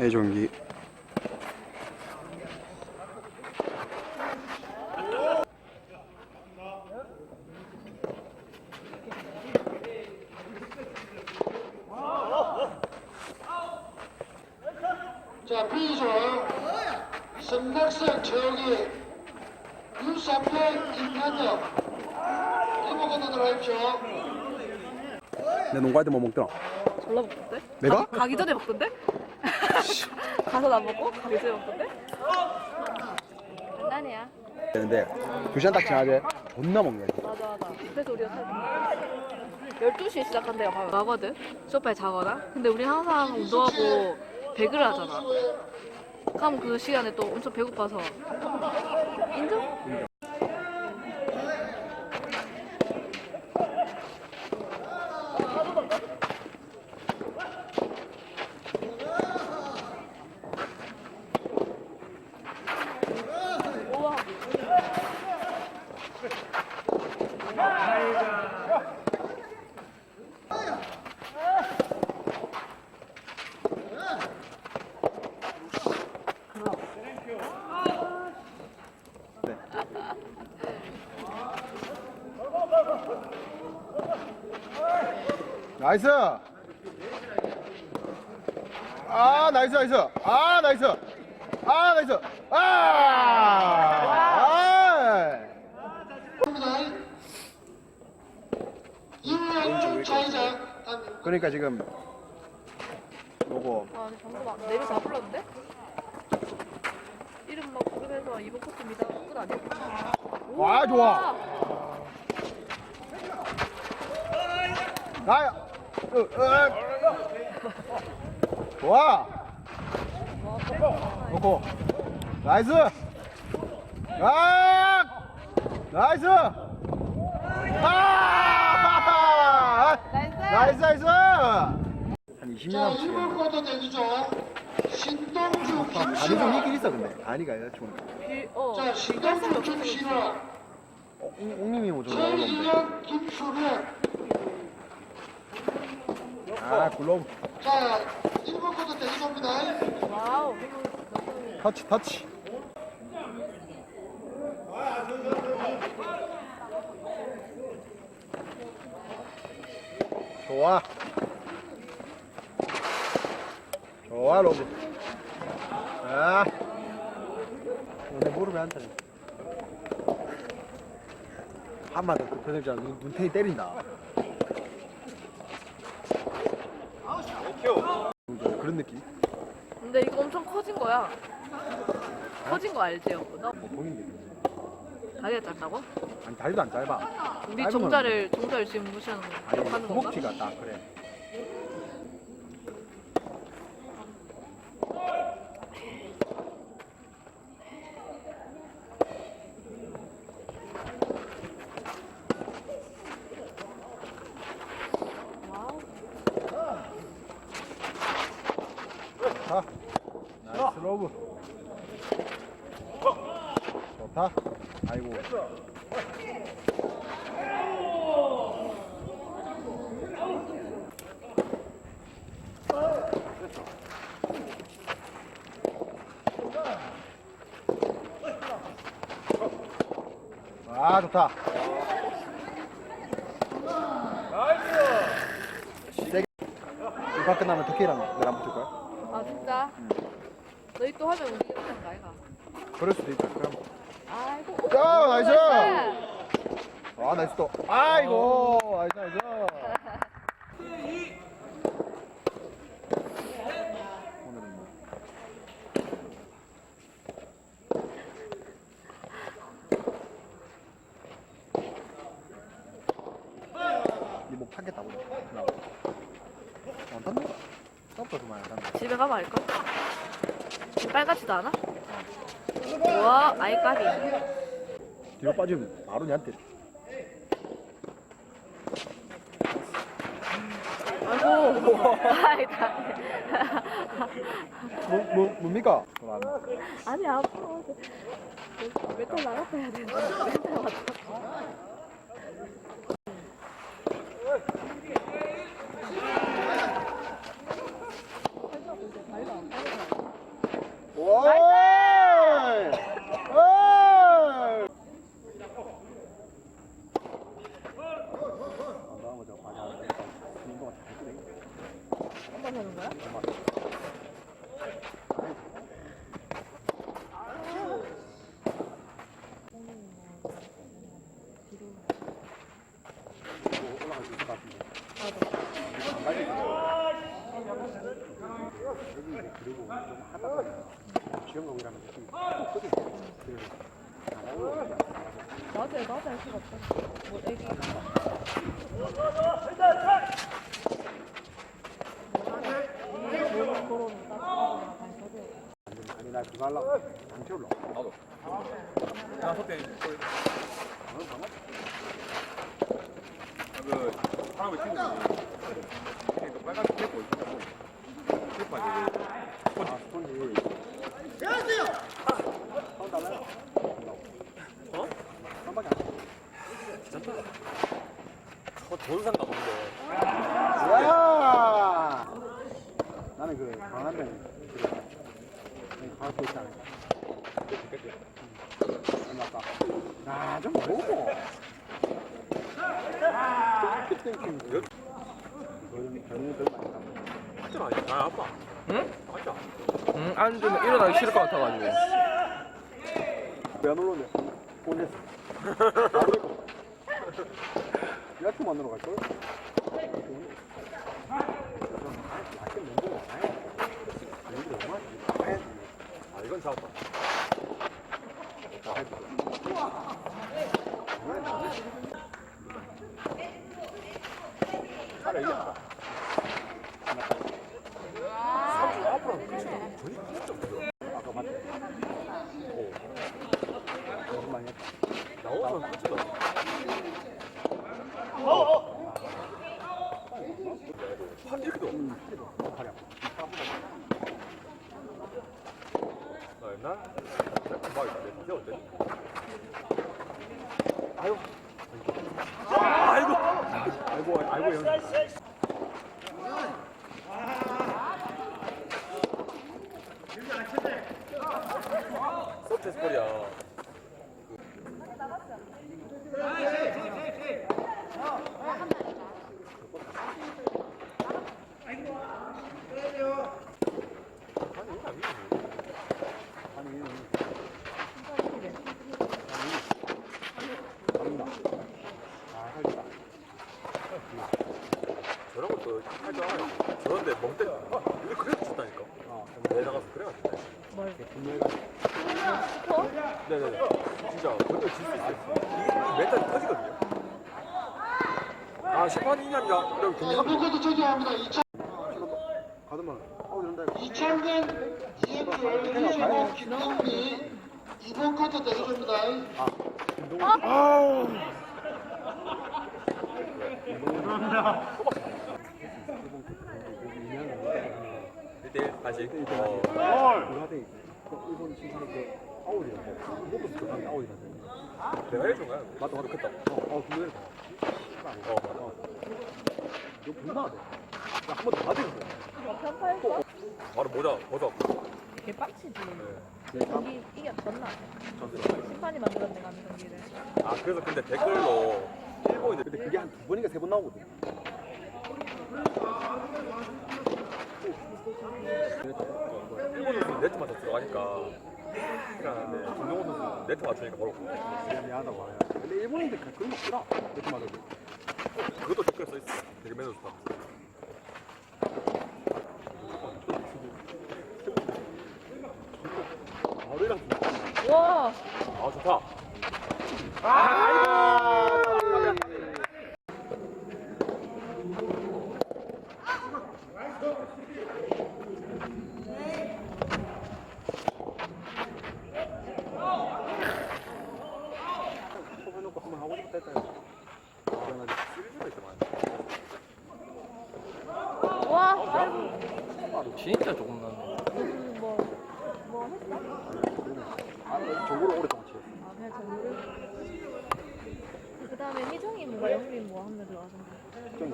해종기 자, B조 선박선 저기 유삼백 김현영 이모 건너들 하십시오. 내 농구할 때 뭐 먹더라 졸라 먹던데? 내가? 가, 가기 전에 먹던데? 가서 먹고 가기 전에 먹던데? 장난이야. 되는데 두 시간 딱 지나게 존나 먹네 맞아 맞아. 그래서 우리가 살 12시에 시작한대 영화 나거든? 소파에 자거나? 근데 우리 항상 운동하고 배그를 하잖아 그럼 그 시간에 또 엄청 배고파서 인정? 우와 나이스 아 나이스 나이스 아 나이스 아 나이스 아, 아. 그러니까 지금 요거 아, 근데 방금 안- 내일 다 불렀는데? 이름 막 부르면서 이번 코트입니다. 끝 아니야? 와, 좋아. 으. 좋아. 놓고. 나이스. 아 나이스. 아. 나이스 나이스. 한 20년 자, 남았지 일본 쿼터 대기죠. 신동주 다리 좀 김신화. 있긴 있어 근데. 아니가 아니라 비, 어. 자, 신동주 김신화. 옹님이 뭐좀 나오는데. 최희연 김수련. 아 글로브 자, 일본 쿼터 대기조입니다. 와우. 터치 터치. 좋아. 좋아 로브 아. 내 무릎에 한타 한마더 급해졌잖아 눈, 눈탱이 때린다 그런 느낌? 근데 이거 엄청 커진 거야. 커진 거 알지, 형? 너뭐 보이는데 다리가 짧다고? 아니 다리도 안 짧아 우리 짧은 종자를, 종자를 지금 무시하는 거. 아니 하는 건가? 허벅지가 딱 그래 좋다. 나이스 로브. 좋다. 아이고. 아 좋다. 나이스! 세게. 이파 끝나면 덕혜랑 내랑 붙을 거야? 아, 진짜? 너희 또 이렇게 거 아이가? 그럴 수도 있다 그럼 아이고. 야, 나이스! 아 나이스 또 아이고 나이스 나이스 오늘은 뭐 이목 타겠다고 안 탔는 싸움도 그만 안 탔네 집에 가면 알걸? 빨갛지도 않아? 우와, 아이까비. 뒤로 빠지면 바로 니한테 아이고. 아이 다. 뭐, 뭐, 뭡니까? 그럼 아니, 앞으로. 나갔다 해야 되는데. 메탈 왔다. 다리가 안 빠져나와. 하는 거야? 올라갈 수 있을 것 같은데. 여기 이제 그리고 좀 하다 보면 그래서 안 올라오지 않아요. 낮에 낮에 할 수가 없어. 뭐 애기. 아니 나 그거 하려고 안 채울라. 나도. 나 그때 그그 사람을 친구들이 그 빨간색 테이프 아니고 아, 스폰지. 안녕하세요. 어, 달라요. 어? 한 방에 안 돼. 어, 돈 상관 없는데 야! 나는 그 강한데 그래. 않을까? 응. 맞다. 야, 좀 보고. 땡큐 땡큐. 이거는 병이 더 많이 나. 하지 마 아, 아빠 안 되면 일어나기 싫을 것 같아가지고. 왜안 올라오냐? 보냈어. 바로 입고. 야채 만들어 갈걸? 맛있는 거 여기 얼마나 해야지. 아 이건 잡았다 차라리 이겼다. 삼촌 앞으로 전이 진짜 없어 아까 봤지? 오. 무슨 많이 했다. 나오면 끝이다 팔 이렇게도 음, 팔이 팔이 아파. 나 옛날 막 이렇게 세웠대 아유 아이고 아이고 아이고 형 서브 스포리야 아니 이거 아니지 아니, 얘는. 아니, 갑니다. 아, 살겠다. 저런 것도 할 줄 알아요. 저런데 멍 때려. 우리 그래도 쳤다니까. 어, 내 나가서 그래가지고. 분노해가지고. 네네네. 진짜 그것도 질수 있어요. 이 멘탈이 터지거든요. 아. 그럼 자, 그냥 1번 쿼터 적용합니다. 2차, 가드만. 어, 이런다, 이거. 2000년 이행률 1번 김동미 2번 쿼터 내려줍니다. 일대 다시. 어. 그거 하대, 그 일본 심판이 그 아웃이라고. 이것도 들어가는 아웃이라고. 내가 해준 거야. 맞다, 맞다. 좋겠다. 어, 어, 분노했다. 어, 맞아. 어. 이거 분노하대. 야, 한번 더 거야. 편파할 바로 모자, 모자. 개빡치지. 네, 이겼잖아. 졌어요. 심판이 만들었네 가는 경기를. 아, 그래서 근데 댓글로 일본인들 근데 그게 한 두 번인가 세 번 나오거든. 일본 선수 네트 맞아 들어가니까. 그러는데 김동호 선수 네트 맞추니까 바로. 미안, 미안하다고 하냐. 근데 일본인들 그- 그런 거 없더라. 이렇게 말해도. 그것도 댓글 써 있어. 되게 매너 좋다. 바로 이랑 와. 아, 좋다. 해놓고 한번 하고 싶다 했다. 미안하지. 시리즈가 있더만. 와. 진짜 조금. 무슨 뭐, 뭐 했어? 아, 저거를 오랫동안 치웠어. 아, 그냥 정보를. 그 다음에 희정이 뭔가 영민 뭐 하면 들어가던데. 좀